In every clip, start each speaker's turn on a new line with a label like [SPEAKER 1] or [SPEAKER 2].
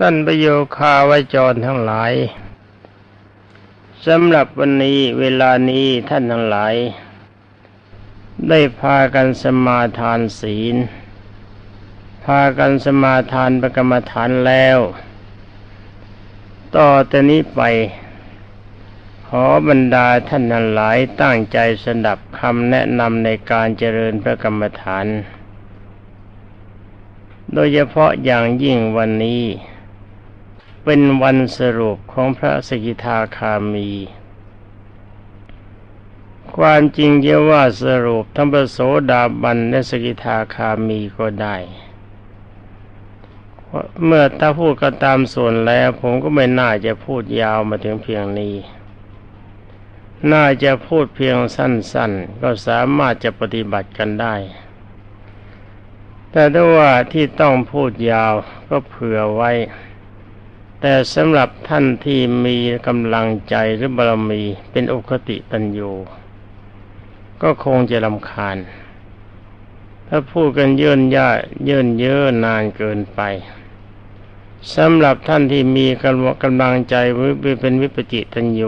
[SPEAKER 1] ท่านประโยคาวจรทั้งหลายสำหรับวันนี้เวลานี้ท่านทั้งหลาย ได้พากันสมาทานศีล พากันสมาทานประกรรมฐานแล้ว ต่อแต่นี้ไป ขอบรรดาท่านทั้งหลายตั้งใจสดับคำแนะนำในการเจริญพระกรรมฐาน โดยเฉพาะอย่างยิ่งวันนี้ เป็นวันสรุปของพระสกิทาคามี ความจริงเยว่าสรุปทั้งพระโสดาบันและสกิทาคามีก็ได้เมื่อถ้าพูดก็ตามส่วนแล้วผมก็ไม่น่าจะพูดยาวมาถึงเพียงนี้ น่าจะพูดเพียงสั้นๆ ก็สามารถจะปฏิบัติกันได้ แต่ถ้าว่าที่ต้องพูดยาวก็เผื่อไว้ แต่สำหรับท่านที่มีกำลังใจหรือบารมีเป็นอุคติปัญโยก็คงจะลำคาญ ถ้าพูดกันเยินย่าเยินเยอะนานเกินไปสำหรับท่านที่มีกำลังใจเป็นวิปจิตัญโย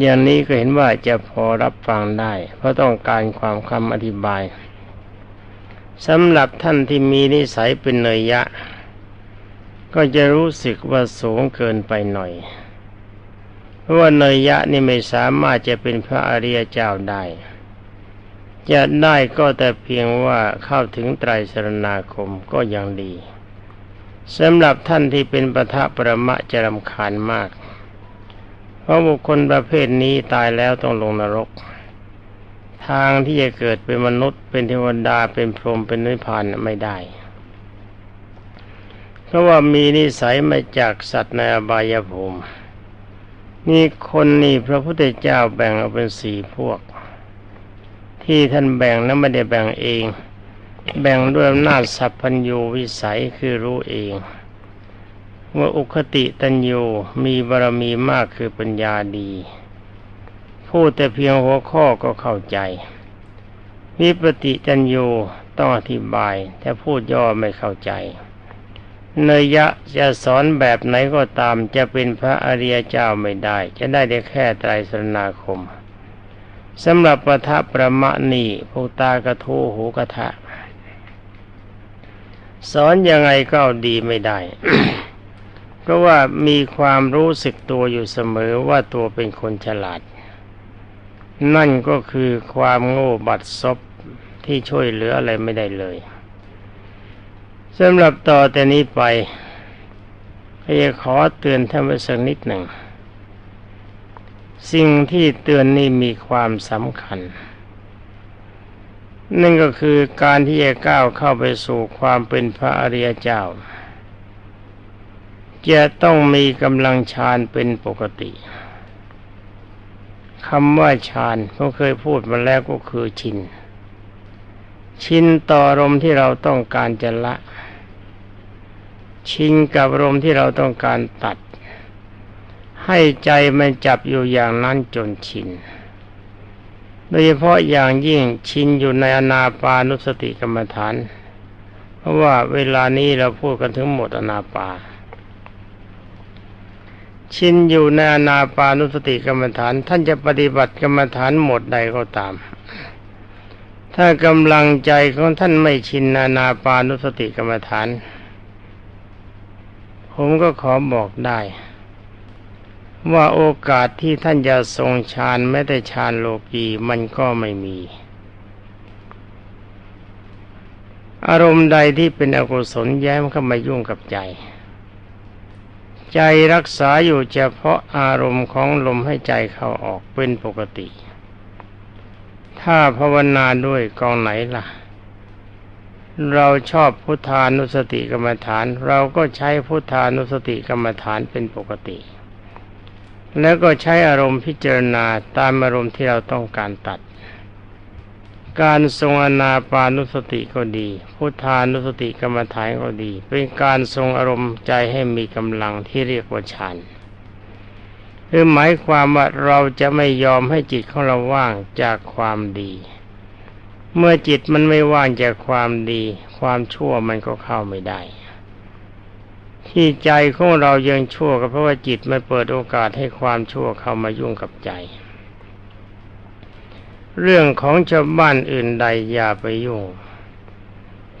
[SPEAKER 1] อย่างนี้ก็เห็นว่าจะพอรับฟังได้ เพราะต้องการความคำอธิบายสำหรับท่านที่มีนิสัยเป็นเนยยะ ก็จะรู้สึกว่าสูงเกินไปหน่อย เพราะว่าเนยยะนี่ไม่สามารถจะเป็นพระอริยเจ้าได้ จะได้ก็แต่เพียงว่าเข้าถึงไตรสรณาคมก็ยังดีสำหรับท่านที่เป็นปทะประมะจะรำคาญมาก เพราะบุคคลประเภทนี้ตายแล้วต้องลงนรก ทางที่จะเกิดเป็นมนุษย์เป็นเทวดาเป็นพรหมเป็นนิพพานไม่ได้ ราะว่ามีนิสัยมาจากสัตว์ในอบายภูมินี่คนนี่พระพุทธเจ้าแบ่งออกเป็นสี่พวก ที่ท่านแบ่งนั้นไม่ได้แบ่งเอง แบ่งด้วยอำนาจสัพพัญญูวิสัยคือรู้เองว่าอุคติตัญญูมีบารมีมากคือปัญญาดี พูดแต่เพียงหัวข้อก็เข้าใจ วิปติจัญญูต้องอธิบายแต่พูดย่อไม่เข้าใจ เนยะจะสอนแบบไหนก็ตามจะเป็นพระอริยเจ้าไม่ได้ จะได้ได้แค่ไตรสรณาคมสำหรับประทับประมะนีภูตากระทูหูกระทะ สอนยังไงก็ดีไม่ได้ เพราะว่ามีความรู้สึกตัวอยู่เสมอว่าตัวเป็นคนฉลาด นั่นก็คือความโง่บัดซบที่ช่วยเหลืออะไรไม่ได้เลย สำหรับต่อแต่นี้ไปจะขอเตือนท่านไว้สักนิดหนึ่ง สิ่งที่เตือนนี่มีความสำคัญ นั่นก็คือการที่จะก้าวเข้าไปสู่ความเป็นพระอริยเจ้า จะต้องมีกำลังฌานเป็นปกติคำว่าฌานเขาเคยพูดมาแล้วก็คือชิน ชินต่ออารมณ์ที่เราต้องการจะละ ชิงกับอารมที่เราต้องการตัด ให้ใจมันจับอยู่อย่างนั้นจนชิน โดยเฉพาะอย่างยิ่งชินอยู่ในอนาปานุสติกรรมฐาน เพราะว่าเวลานี้เราพูดกันถึงหมดอนาปา ชินอยู่ในอนาปานุสติกรรมฐาน ท่านจะปฏิบัติกรรมฐานหมดใดก็ตาม ถ้ากำลังใจของท่านไม่ชินนานาปานุสติกรรมฐาน ผมก็ขอบอกได้ ว่าโอกาสที่ท่านจะทรงฌานแม้แต่ฌานโลกีมันก็ไม่มี อารมณ์ใดที่เป็นอกุศลแย้มเข้ามายุ่งกับใจ ใจรักษาอยู่เฉพาะอารมณ์ของลมให้ใจเข้าออกเป็นปกติ ถ้าภาวนาด้วยกองไหนล่ะ เราชอบพุทธานุสติกรรมฐาน เราก็ใช้พุทธานุสติกรรมฐานเป็นปกติ แล้วก็ใช้อารมณ์พิจารณาตามอารมณ์ที่เราต้องการตัด การทรงอนาปานุสติก็ดี พุทธานุสติกรรมฐานก็ดี เป็นการทรงอารมณ์ใจให้มีกำลังที่เรียกว่าฌานคือหมายความว่าเราจะไม่ยอมให้จิตของเราว่างจากความดี เมื่อจิตมันไม่ว่างจากความดี ความชั่วมันก็เข้าไม่ได้ ที่ใจของเรายังชั่วก็เพราะว่าจิตมันเปิดโอกาสให้ความชั่วเข้ามายุ่งกับใจ เรื่องของชาวบ้านอื่นใดอย่าไปยุ่ง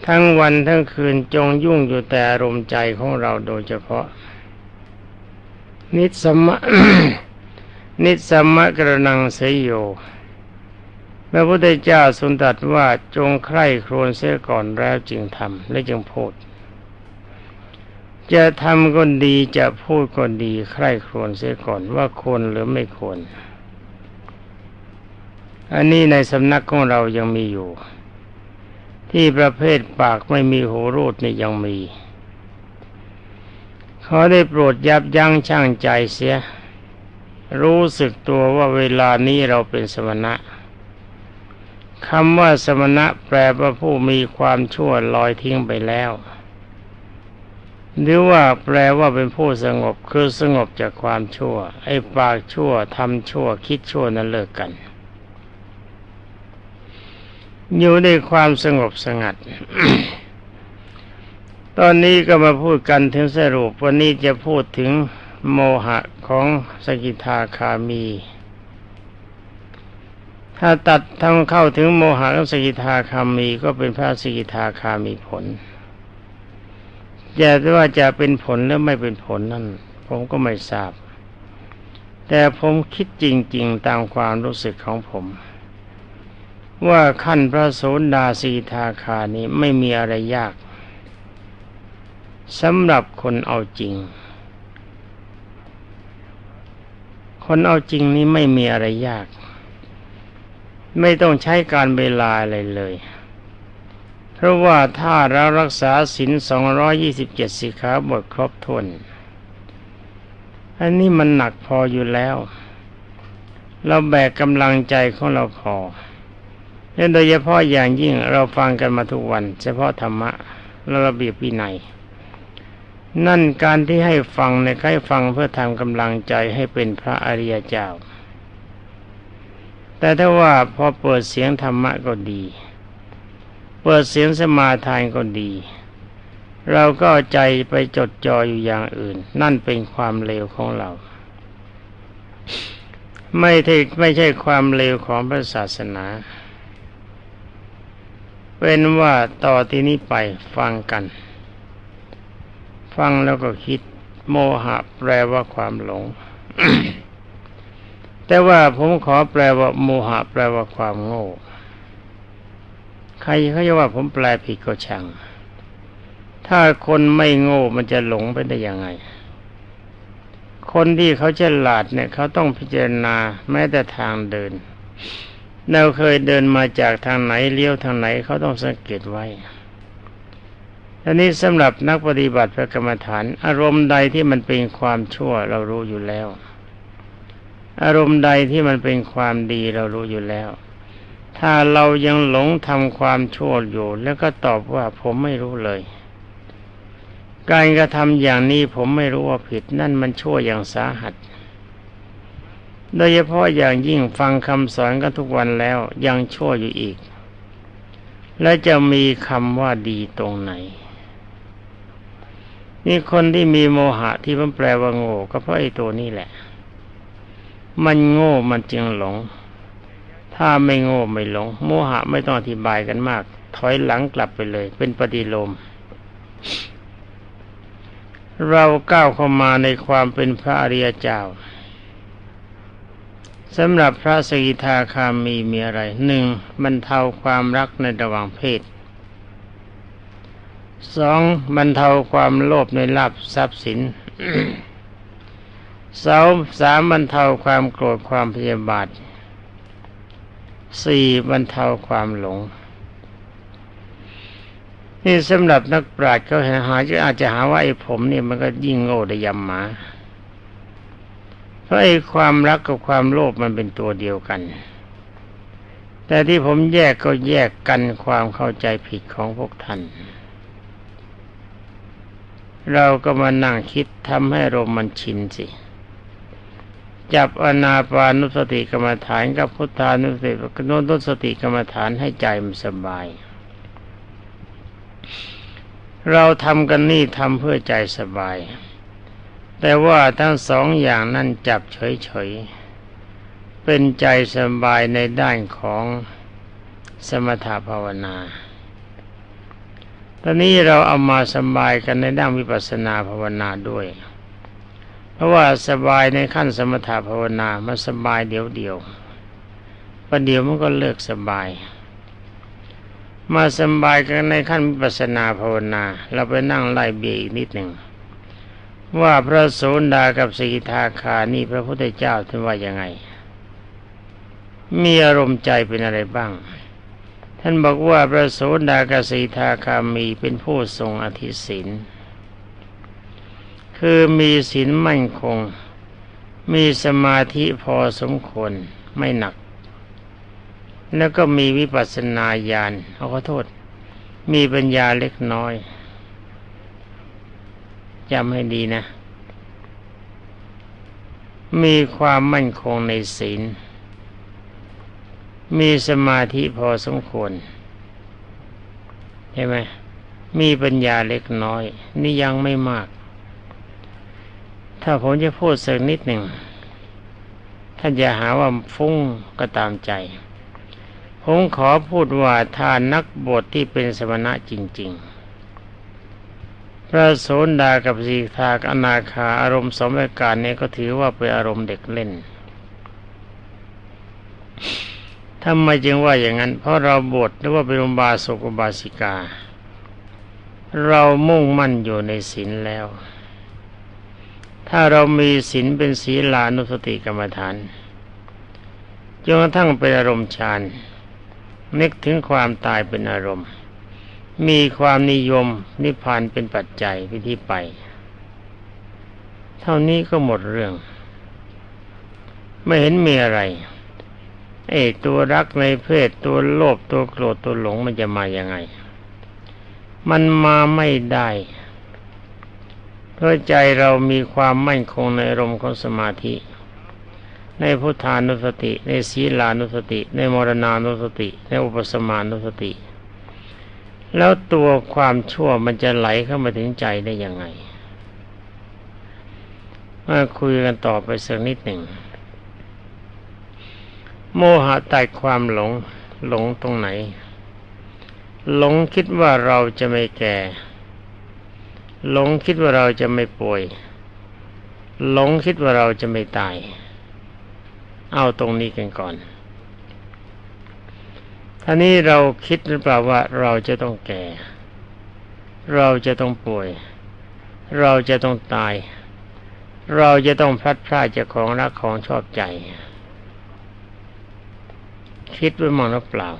[SPEAKER 1] ทั้งวันทั้งคืนจงยุ่งอยู่แต่อารมณ์ใจของเราโดยเฉพาะ นิสมะนิสมะกระนังเสยโย พระพุทธเจ้าสุนตรัสว่าจงใคร่ครวญเสียก่อนแล้วจึงทำและจึงพูด จะทำก็ดีจะพูดก็ดีใคร่ครวญเสียก่อนว่าควรหรือไม่ควร อันนี้ในสำนักของเรายังมีอยู่ ที่ประเภทปากไม่มีหูรูดนี่ยังมีเขาได้โปรดยับยั้งชั่งใจเสีย รู้สึกตัวว่าเวลานี้เราเป็นสมณะ คำว่าสมณะแปลว่าผู้มีความชั่วลอยทิ้งไปแล้ว หรือว่าแปลว่าเป็นผู้สงบคือสงบจากความชั่ว ไอ้ปากชั่วทำชั่วคิดชั่วนั้นเลิกกัน อยู่ในความสงบสงัด ตอนนี้ก็มาพูดกันถึงสรุปวันนี้จะพูดถึงโมหะของสกิทาคามี ถ้าตัดทำเข้าถึงโมหะสกิทาคามีก็เป็นพระสกิทาคามีผลจะว่าจะเป็นผลหรือไม่เป็นผลนั่น ผมก็ไม่ทราบ แต่ผมคิดจริง ๆ ตามความรู้สึกของผม ว่าขั้นพระโสดาสีทาคานี้ไม่มีอะไรยากสำหรับคนเอาจริง คนเอาจริงนี้ไม่มีอะไรยาก ไม่ต้องใช้การเวลาอะไรเลย เพราะว่าถ้าเรารักษาศีลสองร้อยี่สิบเจ็ดสิขาบทครบถ้วนอันนี้มันหนักพออยู่แล้ว เราแบกกำลังใจของเราพอและโดยเฉพาะอย่างยิ่งเราฟังกันมาทุกวัน เฉพาะธรรมะและระเบียบวินัย นั่นการที่ให้ฟังในใครฟังเพื่อทำกำลังใจให้เป็นพระอริยเจ้า แต่ถ้าว่าพอเปิดเสียงธรรมะก็ดี เปิดเสียงสมาทานก็ดี เราก็ใจไปจดจ่ออยู่อย่างอื่น นั่นเป็นความเลวของเรา ไม่ใช่ไม่ใช่ความเลวของพระศาสนา เป็นว่าต่อที่นี้ไปฟังกัน ฟังแล้วก็คิด โมหะแปลว่าความหลง แต่ว่าผมขอแปลว่า โมหะ แปลว่าความโง่ ใครเขาจะว่าผมแปลผิดก็ช่าง ถ้าคนไม่โง่มันจะหลงไปได้ยังไง คนที่เขาฉลาดเนี่ย เขาต้องพิจารณาแม้แต่ทางเดิน เราเคยเดินมาจากทางไหนเลี้ยวทางไหนเขาต้องสังเกตไว้อันนี้สำหรับนักปฏิบัติพระกรรมฐาน อารมณ์ใดที่มันเป็นความชั่วเรารู้อยู่แล้ว อารมณ์ใดที่มันเป็นความดีเรารู้อยู่แล้ว ถ้าเรายังหลงทำความชั่วอยู่ แล้วก็ตอบว่าผมไม่รู้เลย การกระทำอย่างนี้ผมไม่รู้ว่าผิดนั่นมันชั่วอย่างสาหัส โดยเฉพาะอย่างยิ่งฟังคำสอนกันทุกวันแล้วยังชั่วอยู่อีก และจะมีคำว่าดีตรงไหนนี่คนที่มีโมหะที่มันแปลว่าโง่ก็เพราะไอ้ตัวนี้แหละ มันโง่มันจึงหลง ถ้าไม่โง่ไม่หลง โมหะไม่ต้องอธิบายกันมาก ถอยหลังกลับไปเลย เป็นปฏิโลม เราก้าวเข้ามาในความเป็นพระอริยเจ้าสำหรับพระสกิทาคามีมีอะไรหนึ่งบรรเทาความรักในระหว่างเพศสองบรรเทาความโลภในลาภทรัพย์สิน สองสามบรรเทาความโกรธความพยาบาทสี่บรรเทาความหลง นี่สำหรับนักปราชญ์เขาหาจะอาจจะหาว่าไอ้ผมนี่มันก็ยิ่งโง่ได้ยำหมาเพราะไอ้ความรักกับความโลภมันเป็นตัวเดียวกัน แต่ที่ผมแยกก็แยกกันความเข้าใจผิดของพวกท่าน เราก็มานั่งคิดทำให้ลมมันชินสิ จับอนาปานุสติกรรมฐานกับพุทธานุสติกนนุสติกรรมฐานให้ใจมันสบาย เราทำกันนี่ทำเพื่อใจสบาย แต่ว่าทั้งสองอย่างนั้นจับเฉยๆ เป็นใจสบายในด้านของสมถภาวนา ตอนนี้เราเอามาสบายกันในด้านวิปัสสนาภาวนาด้วย เพราะว่าสบายในขั้นสมถภาวนามันสบายเดียวเดียวประเดี๋ยวมันก็เลิกสบาย มาสบายกันในขั้นวิปัสสนาภาวนา เราไปนั่งไล่เบียอีกนิดหนึ่งว่าพระโสดากับสีทาคานี่พระพุทธเจ้าท่านว่ายังไง มีอารมณ์ใจเป็นอะไรบ้าง ท่านบอกว่าพระโสดากับสีทาคามีเป็นผู้ทรงอธิศิน คือมีศีลมั่นคง มีสมาธิพอสมควรไม่หนัก แล้วก็มีวิปัสสนาญาณเอาขอโทษ มีปัญญาเล็กน้อยจำให้ดีนะ มีความมั่นคงในศีล มีสมาธิพอสมควรใช่ไหมมีปัญญาเล็กน้อย นี่ยังไม่มาก ถ้าผมจะพูดสักนิดหนึ่งท่านจะหาว่าฟุ้งก็ตามใจ ผมขอพูดว่าถ้านักบวชที่เป็นสมณะจริง ๆ พระโสดากับสีทากอนาคาอารมณ์สมการนี้ก็ถือว่าเป็นอารมณ์เด็กเล่นทำไมจึงว่าอย่างนั้น เพราะเราบวชหรือว่าเป็นบาสกบาสิกา เรามุ่งมั่นอยู่ในศีลแล้ว ถ้าเรามีศีลเป็นศีลานุสติกรรมฐานจนกระทั่งเป็นอารมณ์ฌานนึกถึงความตายเป็นอารมณ์ มีความนิยมนิพพานเป็นปัจจัยวิธีไป เท่านี้ก็หมดเรื่อง ไม่เห็นมีอะไรเอ้ตัวรักในเพศตัวโลภตัวโกรธตัวหลงมันจะมาอย่างไง มันมาไม่ได้ เพราะใจเรามีความมั่นคงในอารมณ์ของสมาธิ ในพุทธานุสติ ในศีลานุสติ ในมรณานุสติ ในอุปสมานุสติ แล้วตัวความชั่วมันจะไหลเข้ามาถึงใจได้ยังไงมาคุยกันต่อไปสักนิดหนึ่ง โมหะตัดความหลงหลงตรงไหน หลงคิดว่าเราจะไม่แก่ หลงคิดว่าเราจะไม่ป่วย หลงคิดว่าเราจะไม่ตาย เอาตรงนี้กันก่อนท่านี้เราคิดหรือเปล่าว่าเราจะต้องแก่ เราจะต้องป่วย เราจะต้องตาย เราจะต้องพลัดพรากจากของรักของชอบใจ คิดไว้มองหรือเปล่า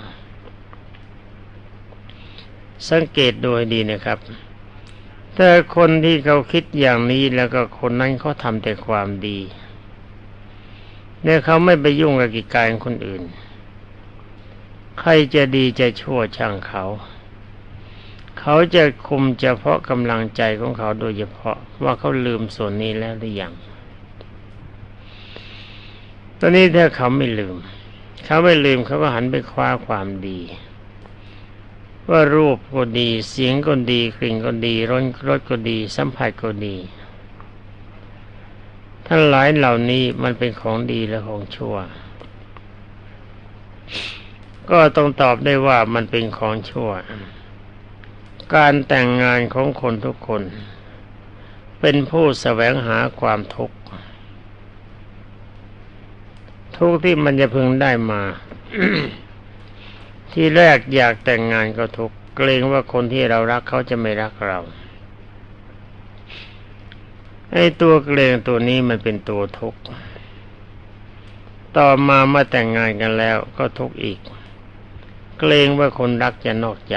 [SPEAKER 1] สังเกตโดูให้ดีนะครับ แต่คนที่เขาคิดอย่างนี้แล้วก็คนนั้นเขาทำแต่ความดีเนี่ยเขาไม่ไปยุ่งกับกิจการคนอื่น ใครจะดีจะชั่วช่างเขา เขาจะคุมเฉพาะกำลังใจของเขาโดยเฉพาะว่าเขาลืมส่วนนี้แล้วหรือยัง ตอนนี้ถ้าเขาไม่ลืม เขาไม่ลืมเขาก็หันไปคว้าความดี ว่ารูปก็ดี เสียงก็ดีกลิ่นก็ดีรสรสก็ดี สัมผัสก็ดีทั้งหลายเหล่านี้มันเป็นของดีและของชั่ว ก็ต้องตอบได้ว่ามันเป็นของชั่ว การแต่งงานของคนทุกคน เป็นผู้แสวงหาความทุกข์ทุกที่มันจะพึงได้มา ที่แรกอยากแต่งงานก็ทุกเกรงว่าคนที่เรารักเขาจะไม่รักเราไอ้ตัวเกรงตัวนี้มันเป็นตัวทุกข์ต่อมาเมื่อแต่งงานกันแล้วก็ทุกข์อีก เกรงว่าคนรักจะนอกใจ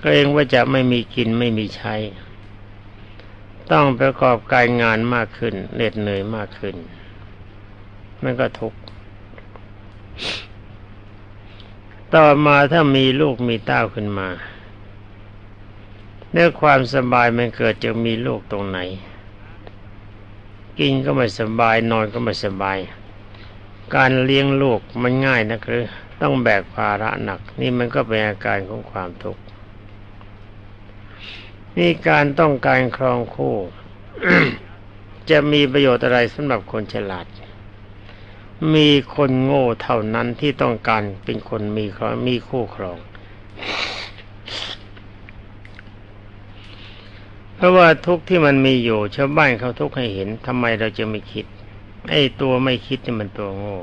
[SPEAKER 1] เกรงว่าจะไม่มีกินไม่มีใช้ ต้องประกอบการงานมากขึ้นเหน็ดเหนื่อยมากขึ้น มันก็ทุกข์ ต่อมาถ้ามีลูกมีเต้าขึ้นมาเนื้อความสบายมันเกิดจากมีลูกตรงไหน กินก็ไม่สบาย นอนก็ไม่สบาย การเลี้ยงลูกมันง่ายนะคือต้องแบกภาระหนัก นี่มันก็เป็นอาการของความทุกข์นี่การต้องการครองคู่ จะมีประโยชน์อะไรสำหรับคนฉลาด มีคนโง่เท่านั้นที่ต้องการเป็นคนมีครองมีคู่ครอง เพราะว่าทุกที่มันมีอยู่ชาวบ้านเขาทุกให้เห็นทำไมเราจะไม่คิด ไอ้ตัวไม่คิดนี่มันตัวโง่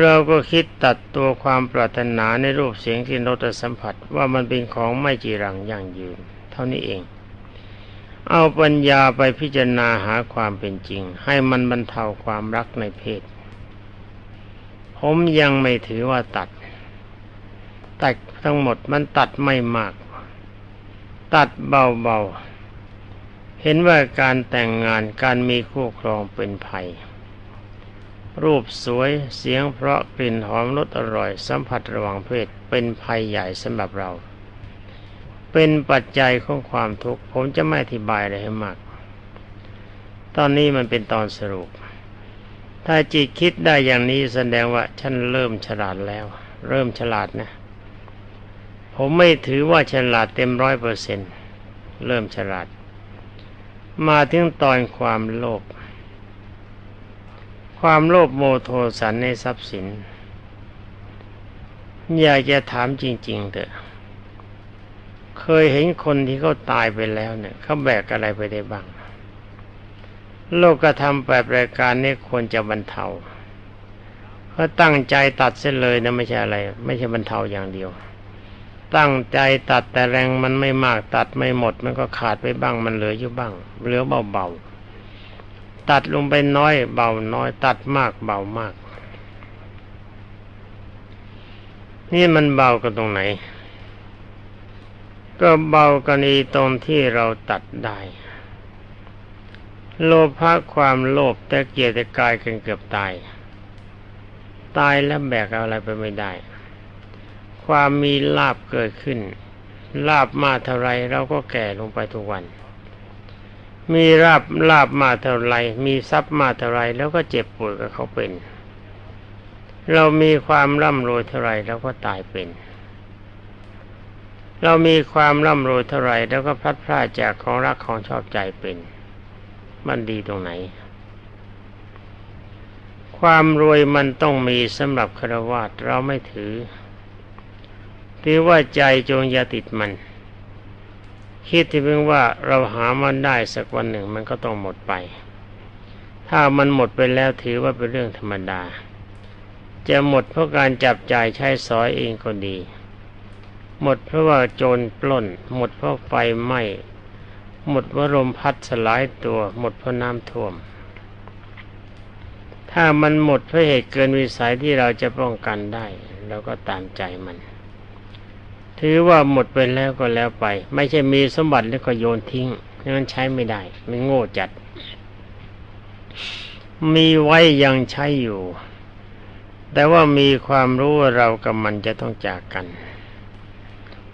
[SPEAKER 1] เราก็คิดตัดตัวความปรารถนาในรูปเสียงที่รสสัมผัสว่ามันเป็นของไม่จีรังยั่งยืน เท่านี้เอง เอาปัญญาไปพิจารณาหาความเป็นจริง ให้มันบรรเทาความรักในเพศ ผมยังไม่ถือว่าตัด ตัดทั้งหมดมันตัดไม่มาก ตัดเบาๆ เห็นว่าการแต่งงานการมีคู่ครองเป็นภัย รูปสวยเสียงเพราะกลิ่นหอมรสอร่อยสัมผัสระหว่างเพศเป็นภัยใหญ่สำหรับเรา เป็นปัจจัยของความทุกข์ผมจะไม่อธิบายอะไรให้มาก ตอนนี้มันเป็นตอนสรุป ถ้าจิตคิดได้อย่างนี้แสดงว่าฉันเริ่มฉลาดแล้ว เริ่มฉลาดนะ ผมไม่ถือว่าฉลาดเต็มร้อยเปอร์เซ็นเริ่มฉลาด มาถึงตอนความโลภความโลภโมโทสันในทรัพย์สิน อยากจะถามจริง ๆเถอะ เคยเห็นคนที่เขาตายไปแล้วเนี่ยเขาแบกอะไรไปได้บ้าง โลกกระทำแบบรายการนี้ควรจะบรรเทาเขาตั้งใจตัดเส้นเลยนะไม่ใช่อะไร ไม่ใช่บรรเทาอย่างเดียว ตั้งใจตัดแต่แรงมันไม่มากตัดไม่หมด มันก็ขาดไปบ้างมันเหลืออยู่บ้าง เหลือเบาๆตัดลงไปน้อย เบาน้อย ตัดมากเบามาก นี่มันเบากันตรงไหน ก็เบากันีตรงที่เราตัดได้ โลภะความโลภแต่เกียรติกายกันเกือบตาย ตายแล้วแบกอะไรไปไม่ได้ ความมีลาบเกิดขึ้น ลาบมาเท่าไรเราก็แก่ลงไปทุกวัน มีลาบลาบมาเท่าไรมีทรัพย์มาเท่าไรแล้วก็เจ็บป่วยกับเขาเป็น เรามีความร่ำรวยเท่าไรแล้วก็ตายเป็น เรามีความร่ำรวยเท่าไรแล้วก็พลัดพรากจากของรักของชอบใจเป็น มันดีตรงไหน ความรวยมันต้องมีสำหรับครวาตเราไม่ถือ ถือว่าใจจงอย่าติดมัน คิดที่เพียงว่าเราหามันได้สักวันหนึ่งมันก็ต้องหมดไป ถ้ามันหมดไปแล้วถือว่าเป็นเรื่องธรรมดา จะหมดเพราะการจับจ่ายใช้สอยเองก็ดี หมดเพราะว่าโจรปล้น หมดเพราะไฟไหม้หมดเพราะลมพัดสลายตัว หมดเพราะน้ำท่วม ถ้ามันหมดเพราะเหตุเกินวิสัยที่เราจะป้องกันได้เราก็ตามใจมัน ถือว่าหมดไปแล้วก็แล้วไป ไม่ใช่มีสมบัติแล้วก็โยนทิ้งนั้นใช้ไม่ได้ มันโง่จัด มีไว้ยังใช้อยู่ แต่ว่ามีความรู้ว่าเรากับมันจะต้องจากกัน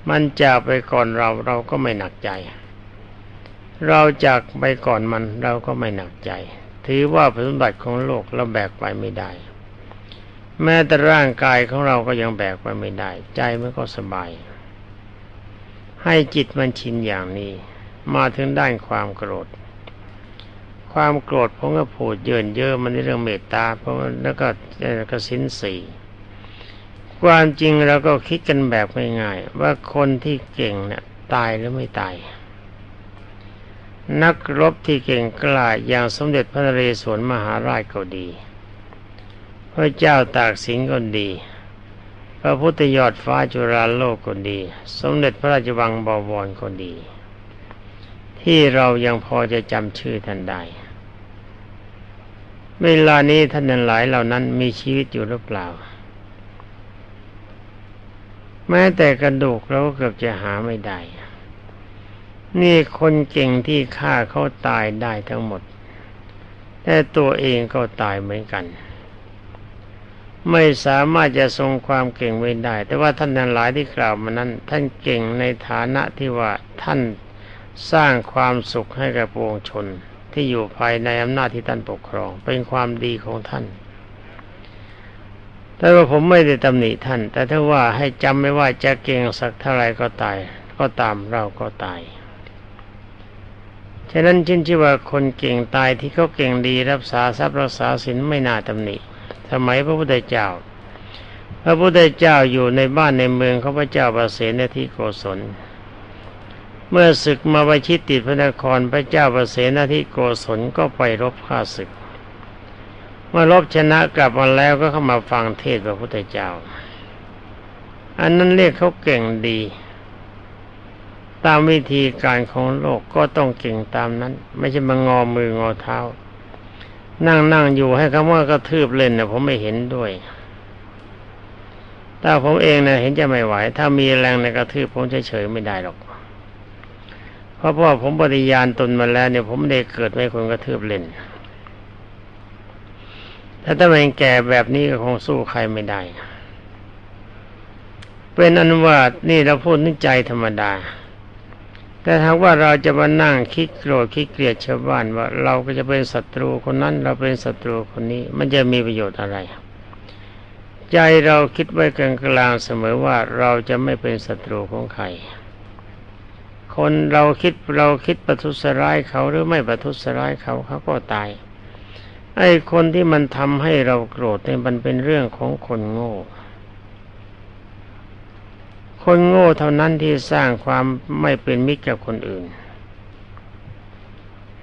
[SPEAKER 1] มันจากไปก่อนเราเราก็ไม่หนักใจ เราจากไปก่อนมันเราก็ไม่หนักใจ ถือว่าสมบัติของโลกเราแบกไปไม่ได้ แม้แต่ร่างกายของเราก็ยังแบกไปไม่ได้ ใจมันก็สบาย ให้จิตมันชินอย่างนี้ มาถึงด้านความโกรธ ความโกรธผมก็พูดเยินเยอะมันในเรื่องเมตตาเพราะแล้วก็กสินสี ความจริงเราก็คิดกันแบบง่ายๆว่าคนที่เก่งเนี่ยตายหรือไม่ตาย นักรบที่เก่งกล้าอย่างสมเด็จพระนเรศวรมหาราชก็ดี พระเจ้าตากสินก็ดี พระพุทธยอดฟ้าจุฬาโลกก็ดี สมเด็จพระราชวังบวรก็ดี ที่เรายังพอจะจำชื่อท่านได้เวลานี้ท่านนั้นหลายเหล่านั้นมีชีวิตอยู่หรือเปล่า แม้แต่กระดูกเราก็เกือบจะหาไม่ได้ นี่คนเก่งที่ฆ่าเขาตายได้ทั้งหมด แต่ตัวเองก็ตายเหมือนกัน ไม่สามารถจะทรงความเก่งไว้ได้ แต่ว่าท่านนั้นหลายที่กล่าวมานั้น ท่านเก่งในฐานะที่ว่าท่านสร้างความสุขให้กับปวงชนที่อยู่ภายในอำนาจที่ท่านปกครอง เป็นความดีของท่าน แต่ว่าผมไม่ได้ตำหนิท่าน แต่ถ้าว่าให้จำไม่ว่าจะเก่งสักเท่าไรก็ตาย ก็ตามเราก็ตาย ฉะนั้นจึงชื่อว่าคนเก่งตายที่เขาเก่งดีรักษาทรัพย์รักษาศีลไม่น่าตำหนิ สมัยพระพุทธเจ้า พระพุทธเจ้าอยู่ในบ้านในเมืองเของพระเจ้าประเสนที่โกศลเมื่อศึกมาไปชิดติดพระนครพระเจ้าประเสนที่โกศลก็ไปรบฆ่าศึก มื่อรบชนะกลับมาแล้วก็เข้ามาฟังเทศพระพุทธเจ้า อันนั้นเรียกเขาเก่งดี ตามวิธีการของโลกก็ต้องเก่งตามนั้น ไม่ใช่มางอมืองอเท้า นั่งนั่งอยู่ให้คำว่ากระทืบเล่นนะผมไม่เห็นด้วยถ้าผมเองนะเห็นจะไม่ไหว ถ้ามีแรงในกระทืบผมเฉยๆไม่ได้หรอก เพราะพ่อผมปฏิญาณตนมาแล้วเนี่ยผมได้เกิดไม่คนกระทืบเล่น ถ้าถ้าเป็นแก่แบบนี้ก็คงสู้ใครไม่ได้ เป็นอนุวาตนี่เราพูดนึกใจธรรมดา แต่ถ้าว่าเราจะมานั่งคิดโกรธคิดเกลียดชาวบ้านว่า เราก็จะเป็นศัตรูคนนั้น เราเป็นศัตรูคนนี้ มันจะมีประโยชน์อะไร ใจเราคิดไว้กลางกลางเสมอว่าเราจะไม่เป็นศัตรูของใครคนเราคิดเราคิดประทุษร้ายเขาหรือไม่ประทุษร้ายเขาเขาก็ตาย ไอ้คนที่มันทำให้เราโกรธเนี่ยมันเป็นเรื่องของคนโง่ คนโง่เท่านั้นที่สร้างความไม่เป็นมิตรกับคนอื่น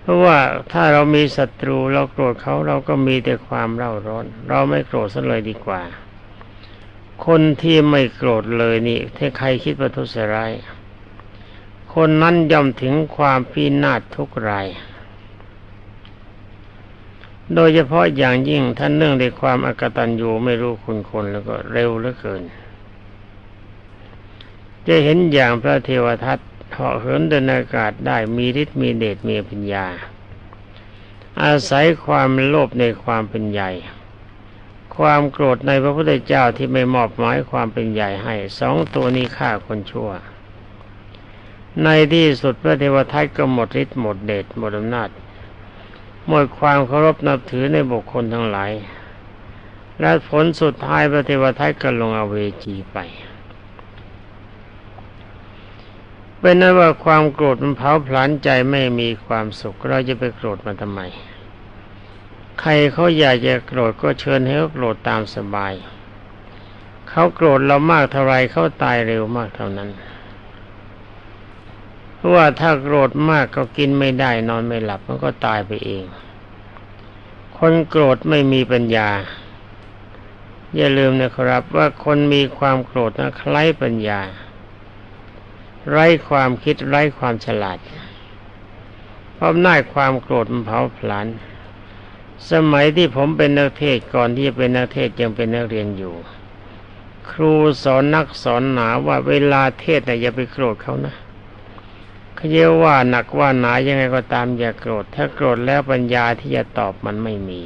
[SPEAKER 1] เพราะว่าถ้าเรามีศัตรูเราโกรธเขาเราก็มีแต่ความเร่าร้อน เราไม่โกรธซะเลยดีกว่า คนที่ไม่โกรธเลยนี่ถ้าใครคิดประทุษร้ายคนนั้นย่อมถึงความพินาศทุกราย โดยเฉพาะอย่างยิ่งท่านเนื่องในความอากตันยูไม่รู้คุณคนแล้วก็เร็วเหลือเกิน จะเห็นอย่างพระเทวทัตเหาะเหินเดินอากาศได้มีฤทธิ์มีเดชมีปัญญา อาศัยความโลภในความเป็นใหญ่ ความโกรธในพระพุทธเจ้าที่ไม่มอบหมายความเป็นใหญ่ให้สองตัวนี้ฆ่าคนชั่ว ในที่สุดพระเทวทัตก็หมดฤทธิ์หมดเดชหมดอำนาจ หมดความเคารพนับถือในบุคคลทั้งหลาย และผลสุดท้ายพระเทวทัตก็ลงอเวจีไป เป็นนั้นว่าความโกรธมันเผาผลาญใจไม่มีความสุข เราจะไปโกรธมันทำไม ใครเขาอยากจะโกรธก็เชิญให้เขาโกรธตามสบาย เขาโกรธเรามากเท่าไรเขาตายเร็วมากเท่านั้น ว่าถ้าโกรธมากก็กินไม่ได้นอนไม่หลับมันก็ตายไปเอง คนโกรธไม่มีปัญญา อย่าลืมนะครับว่าคนมีความโกรธนะคล้ายปัญญา ไร้ความคิดไร้ความฉลาดเพราะน่ายความโกรธมันเผาผลาญสมัยที่ผมเป็นนักเทศก่อนที่จะเป็นนักเทศยังเป็นนักเรียนอยู่ ครูสอนนักสอนหนาว่าเวลาเทศน่ะอย่าไปโกรธเขานะ เยาว่าหนักว่าหนายังไงก็ตามอย่าโกรธ ถ้าโกรธแล้วปัญญาที่จะตอบมันไม่มี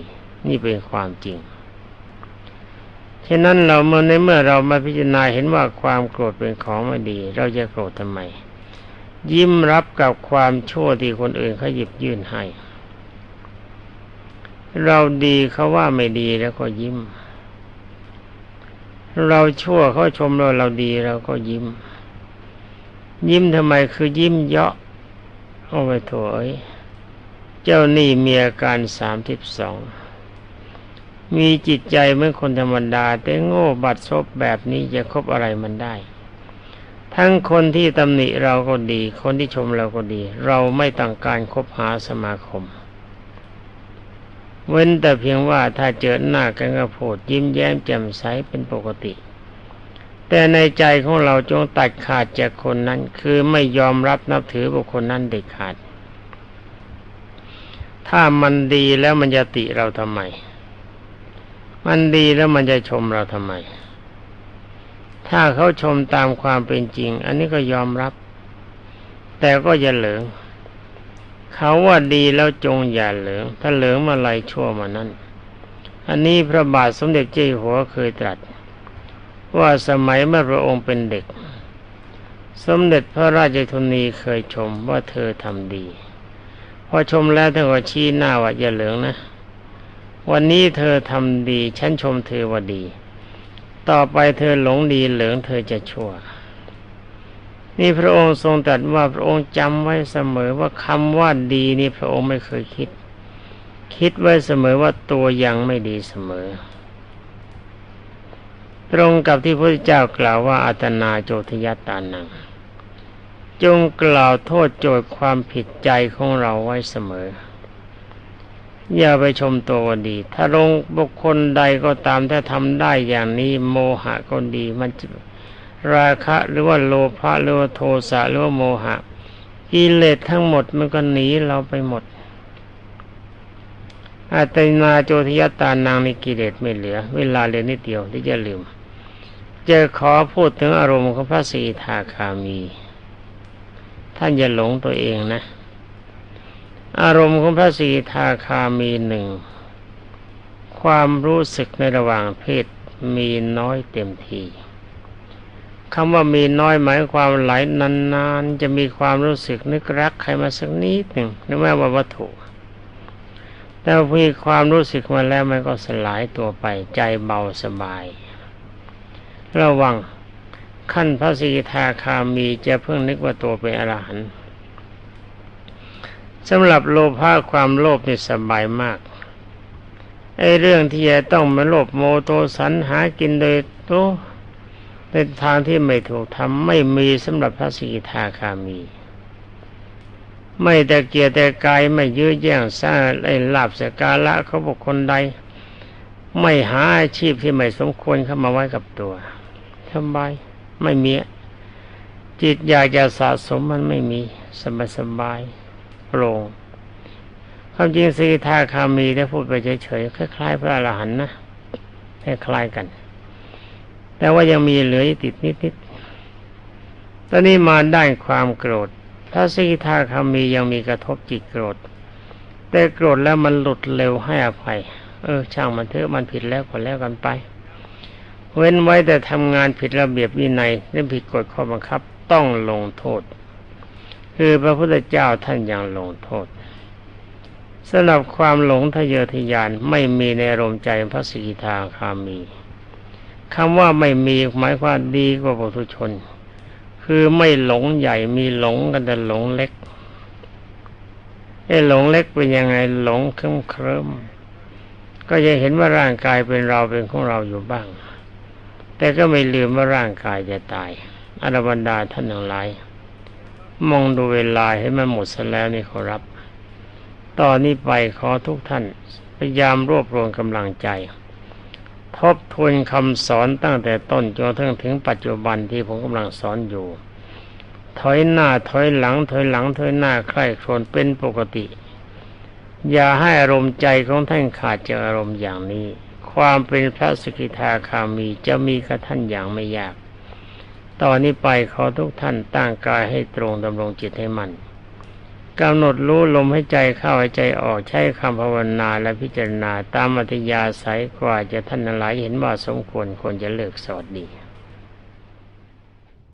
[SPEAKER 1] นี่เป็นความจริงฉะนั้นเราเมื่อในเมื่อเรามาพิจารณาเห็นว่าความโกรธเป็นของไม่ดี เราจะโกรธทำไม ยิ้มรับกับความชั่วที่คนอื่นเขาหยิบยื่นให้ เราดีเขาว่าไม่ดีแล้วก็ยิ้ม เราชั่วเขาชมเราเราดีเราก็ยิ้ม ยิ้มทำไมคือยิ้มเยาะโอ้ไปโถยเจ้านี่มีอาการสามทิบสองมีจิตใจเหมือนคนธรรมดา แต่โง่บัดซบแบบนี้จะคบอะไรมันได้ ทั้งคนที่ตำหนิเราก็ดี คนที่ชมเราก็ดี เราไม่ต้องการคบหาสมาคม เว้นแต่เพียงว่าถ้าเจอหน้ากันก็พูดยิ้มแย้มแจ่มใสเป็นปกติ แต่ในใจของเราจงตัดขาดจากคนนั้น คือไม่ยอมรับนับถือบุคคลนั้นเด็ดขาด ถ้ามันดีแล้วมันจะติเราทำไม มันดีแล้วมันจะชมเราทำไม ถ้าเขาชมตามความเป็นจริง อันนี้ก็ยอมรับ แต่ก็อย่าเหลิงเขาว่าดีแล้วจงอย่าเหลิงถ้าเหลิงมาไรชั่วมานั้น อันนี้พระบาทสมเด็จเจ้าหัวเคยตรัส ว่าสมัยเมื่อพระองค์เป็นเด็ก สมเด็จพระราชธนีเคยชมว่าเธอทำดี พอชมแล้วท่านก็ชี้หน้าว่าอย่าเหลืองนะ วันนี้เธอทำดี ฉันชมเธอว่าดี ต่อไปเธอหลงดีเหลืองเธอจะชั่ว นี่พระองค์ทรงตรัสว่าพระองค์จำไว้เสมอว่าคำว่าดีนี่พระองค์ไม่เคยคิด คิดไว้เสมอว่าตัวยังไม่ดีเสมอ ตรงกับที่พระเจ้ากล่าวว่าอัตนาโจทยตานัง จงกล่าวโทษโจทย์ความผิดใจของเราไว้เสมอ อย่าไปชมตัวดี ถ้าลงบุคคลใดก็ตามถ้าทำได้อย่างนี้โมหะก็ดีมันราคะหรือว่าโลภะหรือว่าโทสะหรือว่าโมหะกิเลสทั้งหมดมันก็หนีเราไปหมดอาตนาโจทยตานางในกิเลสไม่เหลือ เวลาเรียนิดเดียวที่จะลืม จะขอพูดถึงอารมณ์ของพระสีทาคามี ท่านอย่าหลงตัวเองนะ อารมณ์ของพระสีทาคามีหนึ่ง ความรู้สึกในระหว่างเพศมีน้อยเต็มทีคำว่ามีน้อยหมายความไหลนานๆ จะมีความรู้สึกนึกรักใครมาสักนิดหนึ่งนึกแม้ว่าวัตถุ แต่มีความรู้สึกมาแล้วมันก็สลายตัวไปใจเบาสบาย ระวังขั้นพระสีทาคามีจะเพิ่งนึกว่าตัวเป็นอรหันต์สำหรับโลภะความโลภนี่สบายมากไอ้เรื่องที่จะต้องมาโลภโมโตสันหากินโดยโตเป็นทางที่ไม่ถูกทำไม่มีสำหรับพระสีทาคามี ไม่แต่เกียรแต่กายไม่ยื้อแย่งสร้างไอ้ลาบสกาละเขาบุคคลใด ไม่หาอาชีพที่ไม่สมควรเข้ามาไว้กับตัว สบายไม่มี จิตอยากจะสะสมมันไม่มีสบายสบายโปร่งความจริงสีทาคามีได้พูดไปเฉยๆคล้ายๆพระอรหันต์นะคล้ายๆกัน แต่ว่ายังมีเหลือติดนิดๆตอนนี้มาได้ความโกรธถ้าสีทาคามียังมีกระทบจิตโกรธ แต่โกรธแล้วมันหลุดเร็วให้อภัย เออ ช่างมันเถอะมันผิดแล้วก็แล้วกันไป เว้นไว้แต่ทำงานผิดระเบียบวินัยและผิดกฎข้อบังคับต้องลงโทษ คือพระพุทธเจ้าท่านยังลงโทษสำหรับความหลงทะเยอทะยานไม่มีในอารมณ์ใจพระสีทาคามีคำว่าไม่มีหมายความดีกว่าปุถุชน คือไม่หลงใหญ่มีหลงกันแต่หลงเล็กไอ้หลงเล็กเป็นยังไงหลงเคลิ้มเคลิ้มก็จะเห็นว่าร่างกายเป็นเราเป็นของเราอยู่บ้าง แต่ก็ไม่ลืมว่าร่างกายจะตายอรบรรดาท่านทั้งหลายมองดูเวลาให้มันหมดซะแล้วนี่ขอรับ ตอนนี้ไปขอทุกท่าน พยายามรวบรวมกำลังใจ ทบทวนคำสอนตั้งแต่ต้นจนถึงถึงปัจจุบันที่ผมกำลังสอนอยู่ ถอยหน้าถอยหลัง ถอยหลังถอยหน้าใคร่ครวญเป็นปกติ อย่าให้อารมณ์ใจของท่านขาดจากอารมณ์อย่างนี้ ความเป็นพระสกิทาคามีจะมีกับท่านอย่างไม่ยาก ตอนนี้ไปขอทุกท่านตั้งกายให้ตรงดำรงจิตให้มัน่นกำหนดรู้ลมให้ใจเข้าให้ใจออกใช้คำภาวนาและพิจารณาตามอัธยาศัยกว่าจะท่านหลายเห็นว่าสมควรควรจะเลิกสอดดี